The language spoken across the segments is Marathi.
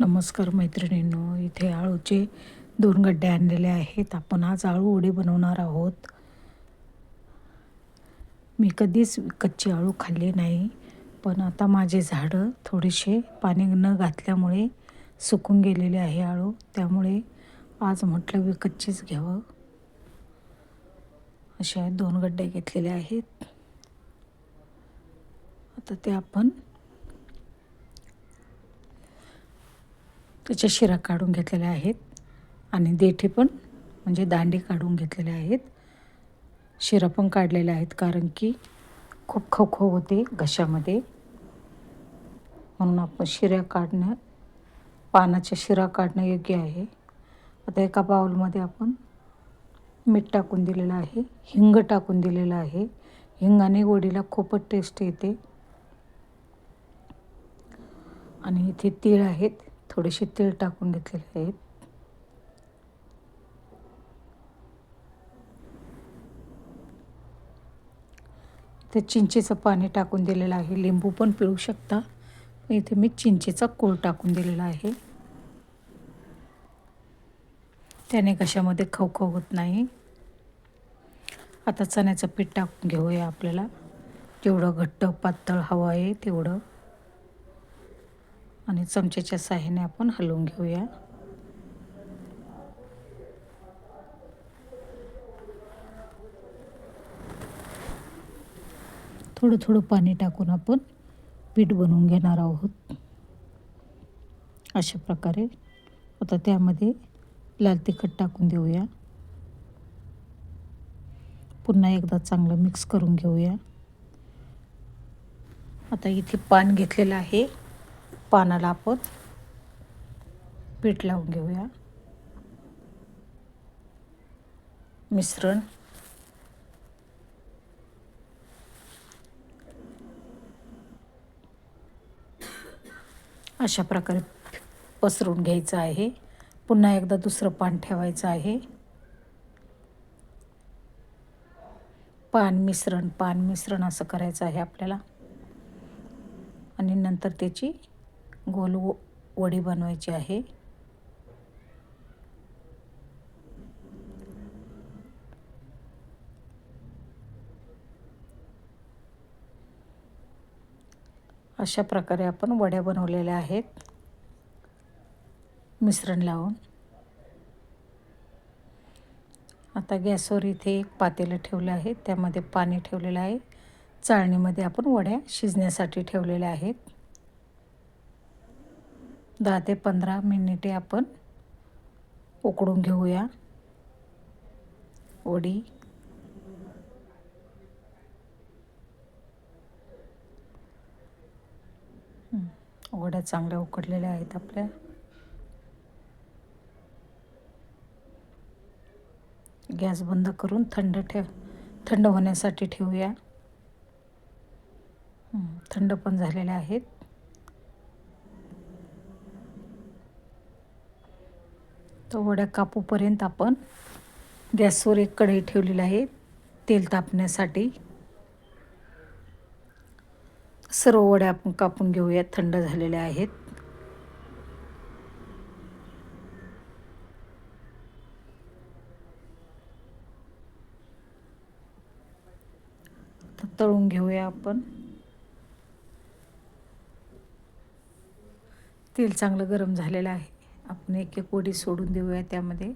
नमस्कार मैत्रिणींनो इथे आळूचे दोन गड्डे आणलेले आहेत. आपण आज आळू वडे बनवणार आहोत. मी कधीच कच्ची आळू खाल्ली नाही पण आता माझे झाडं थोडेसे पाणी न घातल्यामुळे सुकून गेलेले आहे आळू. त्यामुळे आज म्हटलं विकतचीच घ्यावं. असे दोन गड्डे घेतलेले आहेत. आता ते आपण त्याच्या शिरा काढून घेतलेल्या आहेत आणि देठे पण म्हणजे दांडी काढून घेतलेले आहेत. शिरा पण काढलेले आहेत कारण की खूप खवखव होते घशामध्ये. म्हणून आपण शिऱ्या काढणं पानाच्या शिरा काढणं योग्य आहे. आता एका बाउलमध्ये आपण मीठ टाकून दिलेलं आहे हिंग टाकून दिलेलं आहे. हिंगाने वडीला खूपच टेस्ट येते. आणि इथे तीळ आहेत. थोडेसे तीळ टाकून घेतलेले आहेत. इथे चिंचेचं पाणी टाकून दिलेलं आहे. लिंबू पण पिळू शकता. इथे मी चिंचेचा कोळ टाकून दिलेला आहे. त्याने कशामध्ये खवखव होत नाही. आता चण्याचं पीठ टाकून घेऊया आपल्याला. जेवढं घट्ट पातळ हवं आहे तेवढं. आणि चमच्याच्या साह्याने आपण हलवून घेऊया. थोडं थोडं पाणी टाकून आपण पीठ बनवून घेणार आहोत. अशा प्रकारे. आता त्यामध्ये लाल तिखट टाकून देऊया. पुन्हा एकदा चांगलं मिक्स करून घेऊया. आता इथे पान घेतलेलं आहे. पानाला आपण पीठ लावून घेऊया. मिश्रण. अशा प्रकारे पसरून घ्यायचं आहे. पुन्हा एकदा दुसरं पान ठेवायचं आहे. पान मिश्रण पान मिश्रण असं करायचं आहे आपल्याला. आणि नंतर त्याची गोल वडी बनवायची आहे. अशा प्रकारे आपण वड्या बनवलेल्या आहेत. मिश्रण लावून. आता गॅसवर इथे एक पातेलं ठेवलं आहे. त्यामध्ये पाणी ठेवलेलं आहे. चाळणीमध्ये आपण वड्या शिजण्यासाठी ठेवलेल्या आहेत. दहा ते पंधरा मिनिटे आपण उकडून घेऊया. वडी. वड्या चांगल्या उकडलेल्या आहेत आपल्या. गॅस बंद करून थंड ठेव थंड होण्यासाठी ठेवूया. थंड पण झालेल्या आहेत. तो वड्या कापूपर्यंत आपण गॅसवर एक कढई ठेवलेली आहे तेल तापण्यासाठी. सर्व वड्या आपण कापून घेऊया थंड झालेल्या आहेत. तळून घेऊया आपण. तेल चांगलं गरम झालेलं आहे. आपण एक एक वडी सोडून देऊया त्यामध्ये.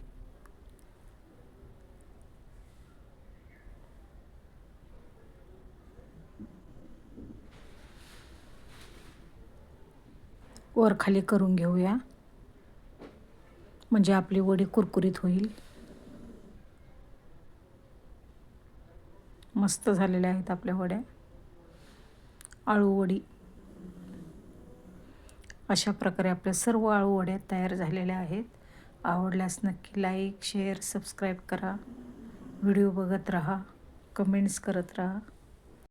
वर खाली करून घेऊया. म्हणजे आपली वडी कुरकुरीत होईल. मस्त झालेल्या आहेत आपल्या वड्या. आळू वडी. अशा प्रकारे आपल्या सर्व आळू वड्या तयार झालेल्या आहेत. आवडल्यास नक्की लाईक शेअर सबस्क्राईब करा. व्हिडिओ बघत राहा. कमेंट्स करत राहा.